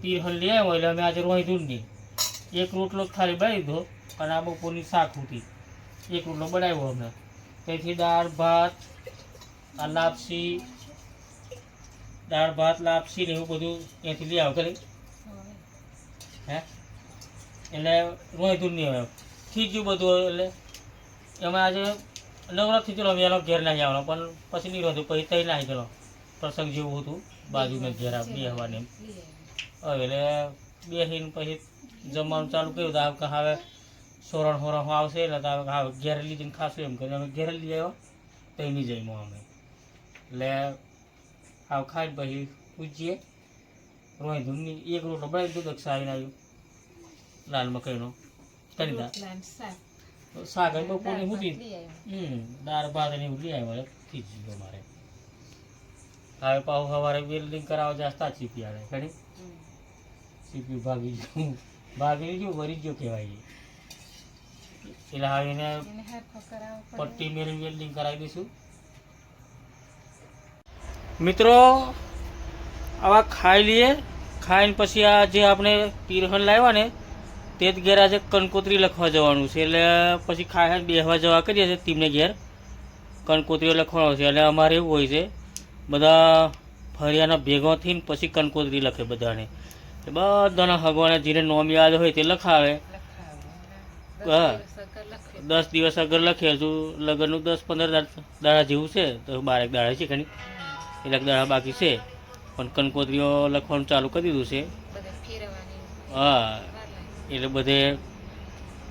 પીરહલ લઈ આવ્યો એટલે અમે આજે રોહી દૂધની એક રોટલો ખાલી બનાવી દીધો અને આ બપોરની શાક હતી એક રોટલો બનાવ્યો અમે. તેથી દાળ, ભાત, આ લાપસી, દાળ, ભાત, લાપસી ને એવું બધું ત્યાંથી લઈ આવ કરી હે? એટલે રોહી દૂધની હવે. ગયું બધું એટલે એમાં આજે નવરાત્રી ચલો એનો ઘેર નાખી આવવાનો, પણ પછી નહીં રહ્યું પછી તઈ નાખી ગયેલો. પ્રસંગ જેવું હતું બાજુમાં ઘેર આ બેહવાની હવે એટલે બેસીને પછી જમવાનું ચાલુ કર્યું તો કે હવે સોરણ હોરણ આવશે એટલે તો હવે ઘેર લીધીને ખાશું એમ કરીને. અમે ઘેર લઈ આવ્યો તઈ નહીં જઈમો અમે. એટલે આવ ખાઈને પછી પૂછીએ રોહી ધૂમની એક રોટલો બનાવી દીધો સારીને આવ્યું લાલ મકાઈનો. કરી દા. શાક. બપોરની મૂકી હમ દાળ ભાત ને એવું લઈ આવ્યો જ ગયું મારે હવે પાછું સવારે વેલ્ડિંગ કરાવવા જાસ્તા ચીપી આવે ખરી? ચીપી ભાગી ગયું. ભાગી ગયું વરી ગયો કહેવાય. એટલે હવે એને પટ્ટી મેળવી વેલ્ડિંગ કરાવી દઈશું. મિત્રો આવા ખાઈ લઈએ. ખાઈને પછી આ જે આપણે પીરહન લાવ્યા ને તે જ ઘેર આજે કનકોત્રી લખવા જવાનું છે. એટલે પછી ખાઈ ખાઈને બેહવા જવા કરીએ છીએ તેમને ઘેર. કનકોત્રીઓ લખવાનો છે. અને અમારે એવું હોય છે બધા ફરિયાના ભેગો થઈને પછી કનકોત્રી લખે બધાને. એટલે બધાના ભગવાને જેને નોમ યાદ હોય તે લખાવે. હા. દસ દિવસ અગર લખે. હજુ લગ્નનું દસ પંદર દાડા જેવું છે તો બારેક દાડા છે ઘણી એટલાક દાડા બાકી છે. પણ કંકોત્રીઓ લખવાનું ચાલુ કરી દીધું છે. હા. એટલે બધે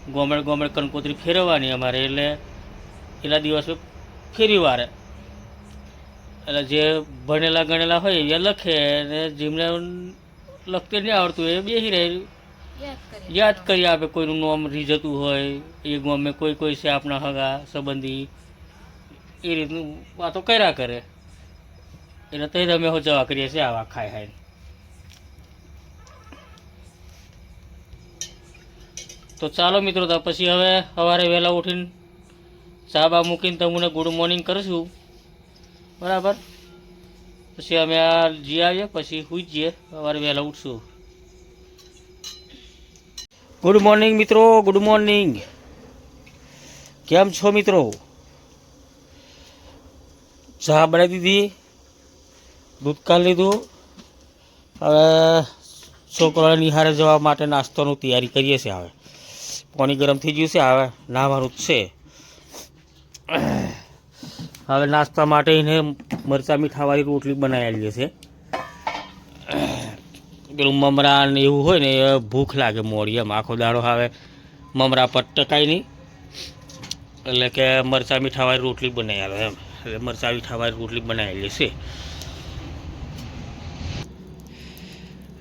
ગોમડ ગોમડ કંકોત્રી ફેરવવાની અમારે એટલે એટલા દિવસો ફેરી વારે. એટલે જે ભણેલા ગણેલા હોય એ લખે અને જેમને લખતે નહીં આવડતું એ બેસી રહે. યાદ કરી આપે. કોઈનું નામ રીઝતું હોય એ ગામે કોઈ કોઈ છે આપણા હગા સંબંધી. એ રીતનું વાતો કર્યા કરે. એટલે તે તમે જવા કરીએ છીએ આવા ખાઈ ખાઈને. તો ચાલો મિત્રો તો પછી હવે સવારે વહેલા ઉઠીને ચા બા મૂકીને તમને ગુડ મોર્નિંગ કરીશું બરાબર? પછી અમે આ જી આવીએ, પછી સુઈ જઈએ. સવારે વહેલા ઉઠશું. ગુડ મોર્નિંગ મિત્રો. ગુડ મોર્નિંગ કેમ છો, મિત્રો? ચા બનાવી દીધી. દૂધ કાઢ લીધું. હવે છોકરાને નિહારે જવા માટે નાસ્તાનું તૈયારી કરીએ છીએ હવે. પાણી ગરમ થઈ ગયું છે, હવે નાહવાનું જ છે. હવે નાસ્તા માટે એને મરચાં મીઠાવાળી રોટલી બનાવેલી છે પેલું મમરા ને એવું હોય ને એ ભૂખ લાગે મોડી એમ. આખો દાડો હવે મમરા પર ટકાય નહીં. એટલે કે મરચાં મીઠાવાળી રોટલી બનાવી આવે એમ. એટલે મરચાં મીઠાવાળી રોટલી બનાવેલી છે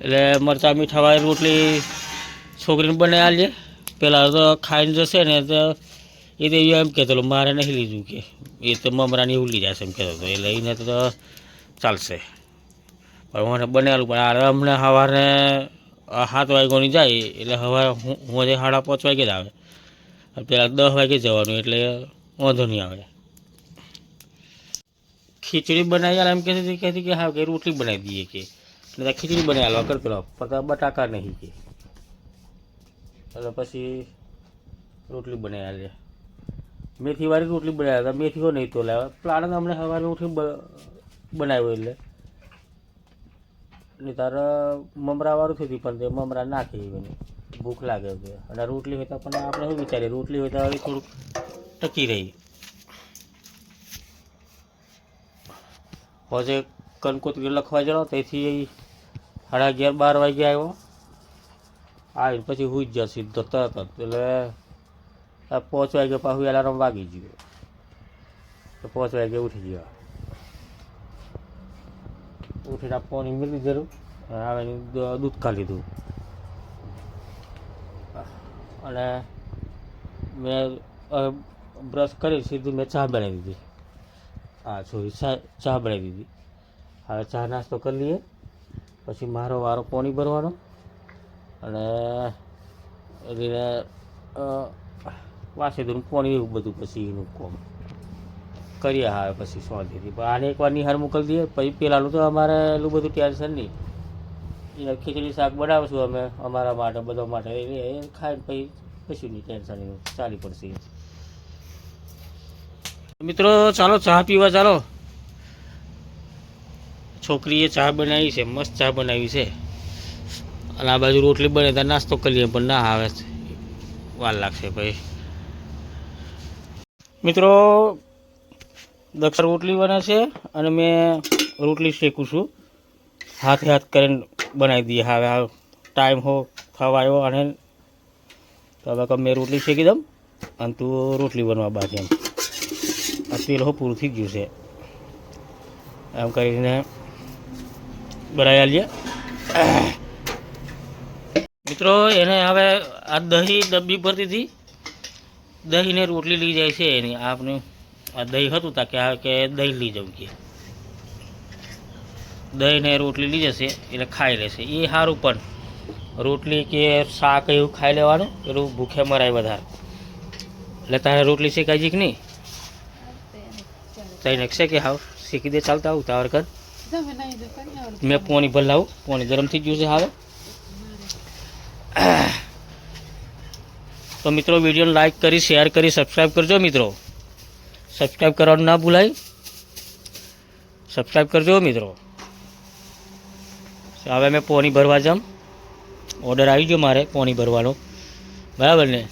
એટલે મરચાં મીઠાવાળી રોટલી છોકરીને બનાવી આલીએ પહેલાં તો ખાઈને જશે ને તો એ તો એમ કહેતો હતો, મારે નહીં લીધું કે. એ તો મમરાને એવું લઈ જશે એમ કહેતો હતો. એટલે એને તો ચાલશે. પણ મને બનાવેલું પણ આ અમને સવારે સાત વાગ્યાની જાય એટલે સવારે હું હું સાડા પાંચ વાગે જ આવે. પહેલાં દસ વાગે જવાનું એટલે વાંધો નહીં આવે. ખીચડી બનાવી યાર એમ કહેતી હતી કહેતી કે હા કે રોટલી બનાવી દઈએ કે. એટલે ખીચડી બનાવી આલો કરતો પતા બટાકા નહીં કે. એટલે પછી રોટલી બનાવી આલે. મેથીવાળી રોટલી બનાવ્યા હતા. મેથીઓ નહીં તો લાવ્યા. પ્લાન અમને સવારે ઉઠી બનાવ્યો એટલે. ને તારે મમરાવાળું થયું પણ તે મમરા નાખી એને ભૂખ લાગે છે. અને રોટલી હોય તો પણ આપણે શું વિચારીએ? રોટલી હોય તો થોડુંક ટકી રહી. પછી કંકોત્રી લખવા જતો તેથી સાડા અગિયાર બાર વાગે આવ્યો. આવીને પછી હુઈ જ સીધો તરત એટલે પાંચ વાગે પાછું એલાર્મ વાગી ગયું. તો પાંચ વાગે ઉઠી ગયા. ઉઠીને આ પાણી મેળવી જરૂર આવે દૂધ કાઢી લીધું. અને મેં બ્રશ કરી સીધું મેં ચા બનાવી દીધી. હા સોરી ચા બનાવી દીધી. હવે ચા નાસ્તો કરી લઈએ. પછી મારો વારો પાણી ભરવાનો. અને, એટલે વાસે દૂર કોણ એવું બધું પછી એનું કોમ કરીએ હા પછી શાંતિથી પણ આને એકવાર નિહાર મોકલી દઈએ, પછી પેલાનું તો અમારે એટલું બધું ટેન્શન નહીં. એ ખીચડી શાક બનાવશું અમે, અમારા માટે, બધા માટે. એ ખાઈને પછી કશું નહીં ટેન્શન નહીં ચાલી પડશે મિત્રો, ચાલો, ચા પીવા ચાલો. છોકરીએ ચા બનાવી છે, મસ્ત ચા બનાવી છે. અને આ બાજુ રોટલી બને ત્યાં નાસ્તો કરીએ, પણ ના આવે વાર લાગશે ભાઈ. મિત્રો, દક્ષ રોટલી બને છે અને મેં રોટલી શેકું છું. હાથે હાથ કરીને બનાવી દઈએ. હવે આ ટાઈમ હો, થવા આવ્યો અને તો હવે મેં રોટલી શેકી દઉં અને તું રોટલી બનવા બાદ એમ. આ તેલ હો પૂરું થઈ ગયું છે. એમ કરીને બનાવી આલીએ. મિત્રો, એને હવે આ દહીં ડબ્બી ભરતી હતી દહીંને રોટલી લઈ જાય છે એની. આપણે આ દહીં હતું તા કે આ કે દહીં લઈ જાઉં કે. દહીં ને રોટલી લઈ જશે, એટલે ખાઈ લેશે. એ સારું પણ રોટલી કે શાક એવું ખાઈ લેવાનું, પેલું ભૂખે મરાય વધારે. એટલે તારે રોટલી શેકાઈ જી કે નહીં? તઈ નકશે કે હાવ શીખી દે ચાલતા આવું તાવર કર. મેં પોણી ભર લાવું પોણી ગરમ થઈ ગયું છે હવે તો મિત્રો, વિડીયોને લાઈક કરી શેર કરી સબસ્ક્રાઈબ કરજો મિત્રો. સબસ્ક્રાઈબ કરવાનું ના ભૂલાય. સબસ્ક્રાઈબ કરજો મિત્રો. હવે મેં પોણી ભરવા જમ. ઓર્ડર આવી ગયો મારે પોણી ભરવાનો. બરાબર ને?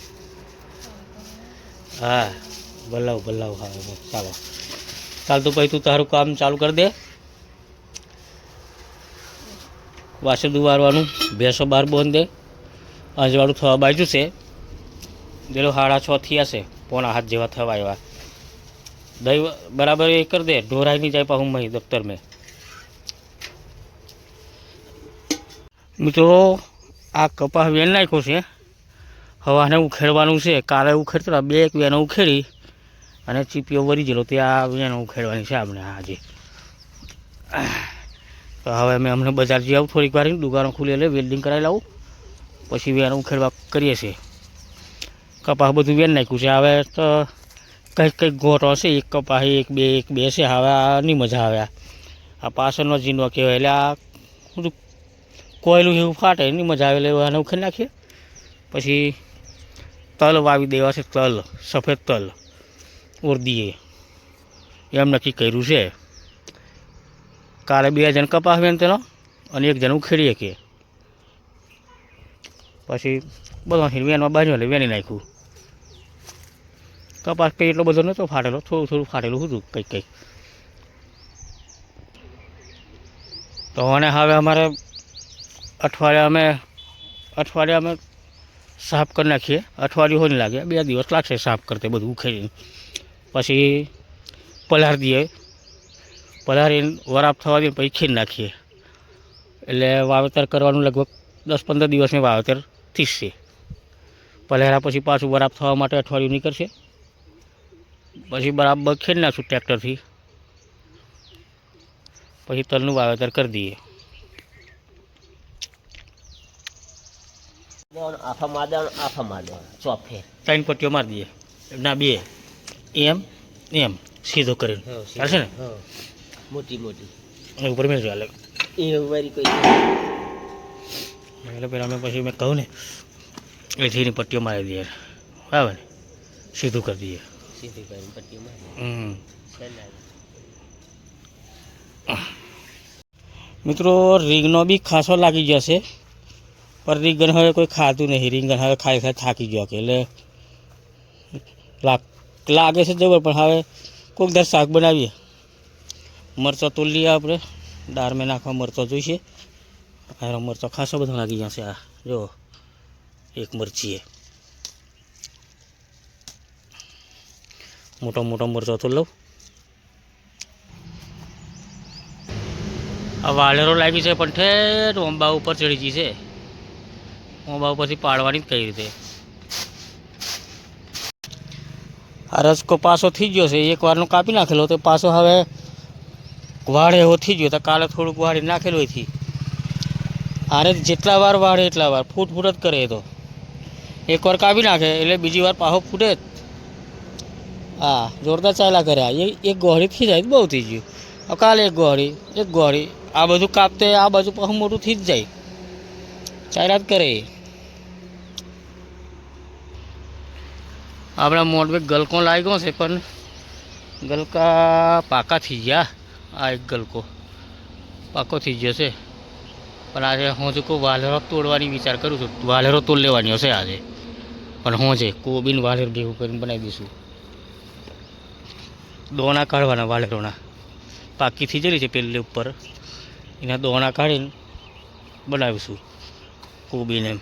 હા. ભલાવ ભલાવ, હા ચાલો. ચાલ તો પછી તું તારું કામ ચાલુ કરી દે. વાસણ દુવારવાનું ભેંસો બહાર બંધ દે. અંજવાળું થવા બાજુ છે. પેલો હાડા છ થયા છે, પોણા હાથ જેવા થવા આવ્યા. દહીં બરાબર એ કરી દે ઢોરાઈ નહીં જાય પાછું મહી દફતર મેં. મિત્રો, આ કપાસ વેન નાખ્યો છે. હવાને ઉખેડવાનું છે. કાલે ઉખેડતો બે એક વેનો ઉખેડી અને ચીપીઓ વરી ગયેલો તે આ વેનો ઉખેડવાની છે આપણે આજે. તો હવે અમે અમને બજાર જઈ આવું, થોડીક વાર દુકાનો ખુલી એટલે વેલ્ડિંગ કરાવી લાવું. પછી વેનો ઉખેડવા કરીએ છીએ. કપાસ બધું વેન નાખ્યું છે. હવે તો કંઈક કંઈક ગોટો છે, એક કપાસ, એક બે એક બે છે. હવે નહીં મજા આવે આ. પાછળનો જીનો કહેવાય. એટલે આ બધું કોયલું એવું ફાટે નહીં મજા આવે. એટલે આને ઉખેડી નાખીએ. પછી તલ વાવી દેવા છે, તલ, સફેદ તલ. ઉર્દીએ. એમ નક્કી કર્યું છે. કાલે બે જણ કપાસ વેન તેનો અને એક જણ ઉખેડીએ કે. પછી બધા વેનમાં બાજુ વેની નાખ્યું. કપાસ કંઈ એટલો બધો નહોતો ફાટેલો, થોડું થોડું ફાટેલું હતું કંઈક કંઈક. તો અને હવે અમારે અઠવાડિયા અમે અઠવાડિયા અમે સાફ કરી નાખીએ. અઠવાડિયું હોય લાગે, બે દિવસ લાગશે સાફ કરતે બધું ઉખેરીને પછી પલાર દઈએ. પલારીને વરાપ થવા દઈએ, પછી ખીર નાખીએ. એટલે વાવેતર કરવાનું લગભગ દસ પંદર દિવસની વાવેતર થીશે. પલાર્યા પછી પાછું વરાપ થવા માટે અઠવાડિયું નીકળશે. પછી બરાબર ખેડી નાખશું ટ્રેક્ટરથી. પછી તલનું વાવેતર કરી દઈએ. આફા માદણ આફા માદણ ચોફે ત્રણ પટ્ટીઓ મારી દઈએ. ના બે. એમ એમ. સીધો કરીને. ચાલશે ને? મોટી મોટી. ઉપર મેળજો અલગ એ વારી કોઈ એટલે પહેલાં મેં પછી મેં કહું ને એથીની પટ્ટીઓ મારી દઈએ. બરાબર ને? સીધું કરી દઈએ. સીધી કરીને પટ્ટી મારી હમ. ચલાવી. મિત્રો રીંગનો બી ખાસો લાગી જશે પણ રીંગણ હવે કોઈ ખાતું નહીં. રીંગણ હવે ખાઈ ખાઈ થાકી ગયો કે એટલે લાગે છે જબર પણ હવે કોઈક દર શાક બનાવીએ. મરચો તો લઈએ આપણે. દાળમાં નાખવા મરચો જોઈશે. મરચો મરચાં ખાસો બધો લાગી જશે આ જો એક મરચીએ મોટો મોટો મરચો તો લઉં. આ વાલેરો લાવી છે પણ ઠેર ઓંબા ઉપર ચડી ગઈ છે. ઓંબા ઉપરથી પાડવાની જ કઈ રીતે. આ રસકો પાસો થઈ ગયો છે. એક વારનો કાપી નાખેલો તો પાછો હવે વાળે એવો થઈ ગયો તો કાલે થોડુંક વાળી નાખેલું એથી આરે જેટલા વાર વાળે એટલા વાર. ફૂટ ફૂટ જ કરે તો. એક વાર કાપી નાખે એટલે બીજી વાર પાછો ફૂટે જ. હા, જોરદાર ચાલ્યા કર્યા એ એક ગોળી થઈ જાય, બહુ થઈ ગયું. હવે કાલે એક ગોળી એક ગોળી. આ બધું કાપતે, આ બાજુ પાછું મોટું થઈ જ જાય. ચાલ્યા જ કરે. આપણા મોટવે ગલકો લાગ્યો છે, પણ ગલકા પાકા થઈ ગયા. આ એક ગલકો પાકો થઈ ગયો છે. પણ આજે હું જો કોઈ વાલેરો તોડવાની વિચાર કરું છું. વાલેરો તોડ લેવાની હશે આજે. પણ હું છે, કોબીન વાલેર ભેગું કરીને બનાવી દઈશું. દોણા કાઢવાના વાલેરોના. પાકી થીજેલી છે પેલી ઉપર. એના દોણા કાઢીને બનાવીશું. કોબીને એમ.